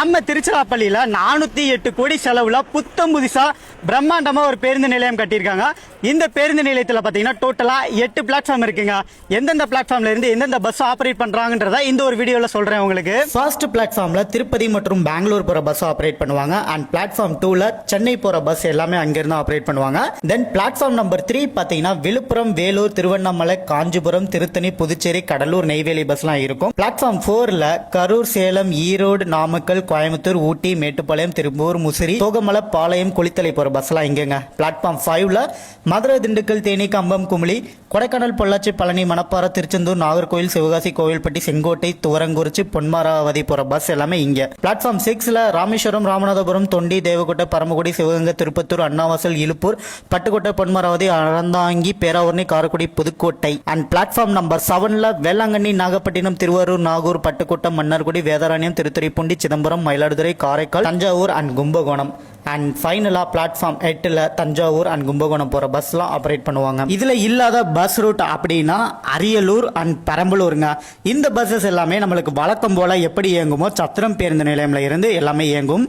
நம்ம திருச்சிராப்பள்ளியில நானூத்தி எட்டு கோடி செலவுல புத்தம் புதுசா பிரம்மாண்டமா ஒரு பேருந்து நிலையம் கட்டியிருக்காங்க. இந்த பேருந்து நிலையத்தில் பார்த்தீங்கன்னா டோட்டலாக எட்டு பிளாட்ஃபார்ம் இருக்குங்க. எந்தெந்த பிளாட்ஃபார்ம்ல இருந்து எந்தெந்த பஸ் ஆப்ரேட் பண்ணுறாங்கன்றத இந்த ஒரு வீடியோவில் சொல்கிறேன் உங்களுக்கு. ஃபர்ஸ்ட் பிளாட்ஃபார்மில் திருப்பதி மற்றும் பெங்களூர் போகிற பஸ் ஆப்ரேட் பண்ணுவாங்க. அண்ட் பிளாட்ஃபார்ம் டூல சென்னை போகிற பஸ் எல்லாமே அங்கேருந்து ஆப்ரேட் பண்ணுவாங்க. தென் பிளாட்ஃபார்ம் நம்பர் த்ரீ பார்த்தீங்கன்னா விழுப்புரம் வேலூர் திருவண்ணாமலை காஞ்சிபுரம் திருத்தணி புதுச்சேரி கடலூர் நெய்வேலி பஸ்லாம் இருக்கும். பிளாட்ஃபார்ம் ஃபோரில் கரூர் சேலம் ஈரோடு நாமக்கல் கோயம்புத்தூர் ஊட்டி மேட்டுப்பாளையம் திருப்பூர் முசிறி தோகமலை பாளையம் குளித்தலை போகிற பஸ்லாம் இங்கேங்க. பிளாட்ஃபார்ம் ஃபைவ்ல மதுரை திண்டுக்கல் தேனி கம்பம் குமிளி கொடைக்கானல் பொள்ளாச்சி பழனி மணப்பாறை திருச்செந்தூர் நாகர்கோவில் சிவகாசி கோவில்பட்டி செங்கோட்டை துவரங்குறிச்சி பொன்மாராவதி போற பஸ் எல்லாமே இங்க. பிளாட்ஃபார்ம் சிக்ஸ்ல Rameswaram Ramanathapuram Thondi Devakottai Paramakudi Sivaganga Tiruppattur Annavasal Iluppur Pattukkottai Ponnamaravathi Aranthangi Peravurani Karaikudi Pudukkottai. And platform number செவன்ல வேளாங்கண்ணி நாகப்பட்டினம் திருவாரூர் நாகூர் பட்டுக்கோட்டை மன்னார்குடி வேதாரண்யம் திருத்துறைப்பூண்டி சிதம்பரம் மயிலாடுதுறை காரைக்கால் தஞ்சாவூர் அண்ட் கும்பகோணம். அண்ட் ஃபைனலாக பிளாட்ஃபார்ம் எட்டில் தஞ்சாவூர் அண்ட் கும்பகோணம் போகிற பஸ்லாம் ஆப்ரேட் பண்ணுவாங்க. இதில் இல்லாத பஸ் ரூட் அப்படின்னா அரியலூர் அண்ட் பெரம்பலூருங்க. இந்த பஸ்ஸஸ் எல்லாமே நம்மளுக்கு வழக்கம் போல் எப்படி இயங்குமோ சத்திரம் பேருந்து நிலையம்ல இருந்து எல்லாமே இயங்கும்.